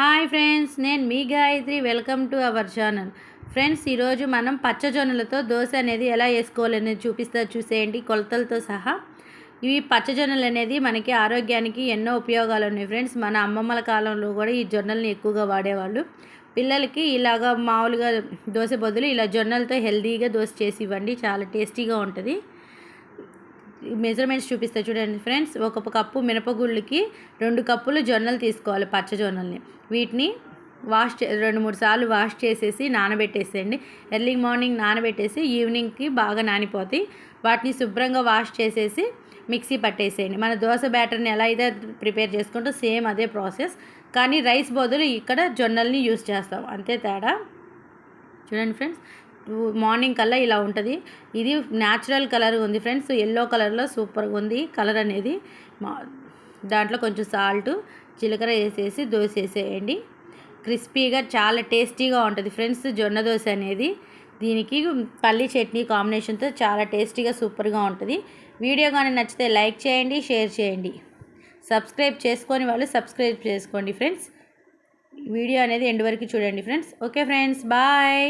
Hi friends నేను మీ Gayatri. Welcome to our channel. Friends ఈరోజు మనం పచ్చజొన్నలతో దోశ అనేది ఎలా వేసుకోవాలనేది చూపిస్తా చూసేయండి కొలతలతో సహా. ఇవి పచ్చజొన్నలు అనేది మనకి ఆరోగ్యానికి ఎన్నో ఉపయోగాలు ఉన్నాయి ఫ్రెండ్స్. మన అమ్మమ్మల కాలంలో కూడా ఈ జొన్నల్ని ఎక్కువగా వాడేవాళ్ళు. పిల్లలకి ఇలాగా మామూలుగా దోశ బదులు ఇలా జొన్నలతో హెల్తీగా దోశ చేసి ఇవ్వండి చాలా టేస్టీగా ఉంటుంది. మెజర్మెంట్స్ చూపిస్తా చూడండి ఫ్రెండ్స్. ఒక కప్పు మినపగుళ్ళకి రెండు కప్పులు జొన్నలు తీసుకోవాలి పచ్చ జొన్నల్ని. వీటిని వాష్ రెండు మూడు సార్లు వాష్ చేసేసి నానబెట్టేసేయండి. ఎర్లీ మార్నింగ్ నానబెట్టేసి ఈవినింగ్కి బాగా నానిపోతాయి. వాటిని శుభ్రంగా వాష్ చేసేసి మిక్సీ పట్టేసేయండి. మన దోశ బ్యాటర్ని ఎలా అయితే ప్రిపేర్ చేసుకుంటూ సేమ్ అదే ప్రాసెస్. కానీ రైస్ బదులు ఇక్కడ జొన్నల్ని యూస్ చేస్తాం. అంతే తేడా. చూడండి ఫ్రెండ్స్. మార్నింగ్ కల్లా ఇలా ఉంటుంది. ఇది న్యాచురల్ కలర్ ఉంది ఫ్రెండ్స్. ఎల్లో కలర్లో సూపర్గా ఉంది కలర్ అనేది. దాంట్లో కొంచెం సాల్ట్ జీలకర్ర వేసేసి దోశ వేసేయండి క్రిస్పీగా చాలా టేస్టీగా ఉంటుంది ఫ్రెండ్స్ జొన్న దోశ అనేది. దీనికి పల్లి చట్నీ కాంబినేషన్తో చాలా టేస్టీగా సూపర్గా ఉంటుంది. వీడియో కానీ నచ్చితే లైక్ చేయండి షేర్ చేయండి. సబ్స్క్రైబ్ చేసుకొని వాళ్ళు సబ్స్క్రైబ్ చేసుకోండి ఫ్రెండ్స్. వీడియో అనేది ఎండ్ వరకు చూడండి ఫ్రెండ్స్. Okay friends bye.